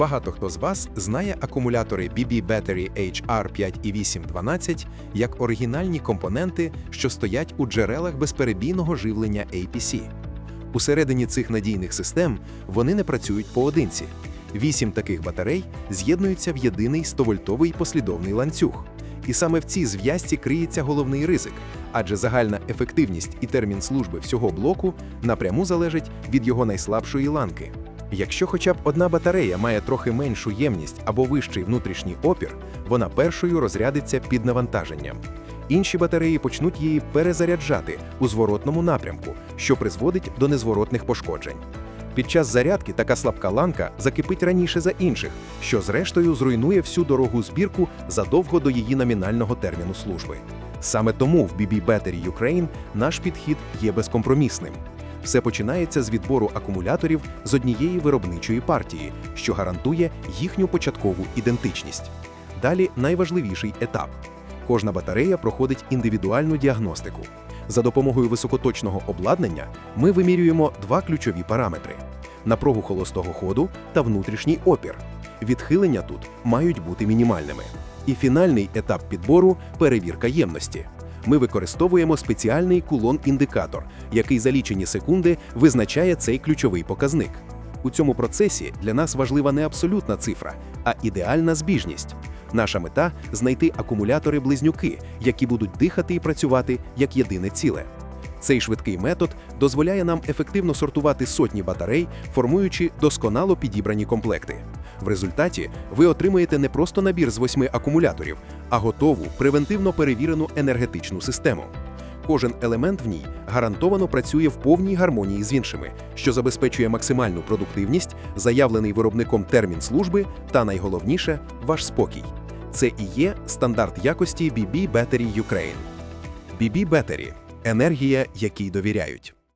Багато хто з вас знає акумулятори BB Battery HR5 як оригінальні компоненти, що стоять у джерелах безперебійного живлення APC. Усередині цих надійних систем вони не працюють поодинці. Вісім таких батарей з'єднуються в єдиний 100-вольтовий послідовний ланцюг. І саме в цій зв'язці криється головний ризик, адже загальна ефективність і термін служби всього блоку напряму залежить від його найслабшої ланки. Якщо хоча б одна батарея має трохи меншу ємність або вищий внутрішній опір, вона першою розрядиться під навантаженням. Інші батареї почнуть її перезаряджати у зворотному напрямку, що призводить до незворотних пошкоджень. Під час зарядки така слабка ланка закипить раніше за інших, що зрештою зруйнує всю дорогу збірку задовго до її номінального терміну служби. Саме тому в BB Battery Ukraine наш підхід є безкомпромісним. Все починається з відбору акумуляторів з однієї виробничої партії, що гарантує їхню початкову ідентичність. Далі найважливіший етап. Кожна батарея проходить індивідуальну діагностику. За допомогою високоточного обладнання ми вимірюємо два ключові параметри: напругу холостого ходу та внутрішній опір. Відхилення тут мають бути мінімальними. І фінальний етап підбору перевірка ємності. Ми використовуємо спеціальний кулон-індикатор, який за лічені секунди визначає цей ключовий показник. У цьому процесі для нас важлива не абсолютна цифра, а ідеальна збіжність. Наша мета знайти акумулятори-близнюки, які будуть дихати і працювати як єдине ціле. Цей швидкий метод дозволяє нам ефективно сортувати сотні батарей, формуючи досконало підібрані комплекти. В результаті ви отримаєте не просто набір з восьми акумуляторів, а готову превентивно перевірену енергетичну систему. Кожен елемент в ній гарантовано працює в повній гармонії з іншими, що забезпечує максимальну продуктивність, заявлений виробником термін служби та найголовніше ваш спокій. Це і є стандарт якості BB Battery Ukraine. BB Battery – енергія, якій довіряють.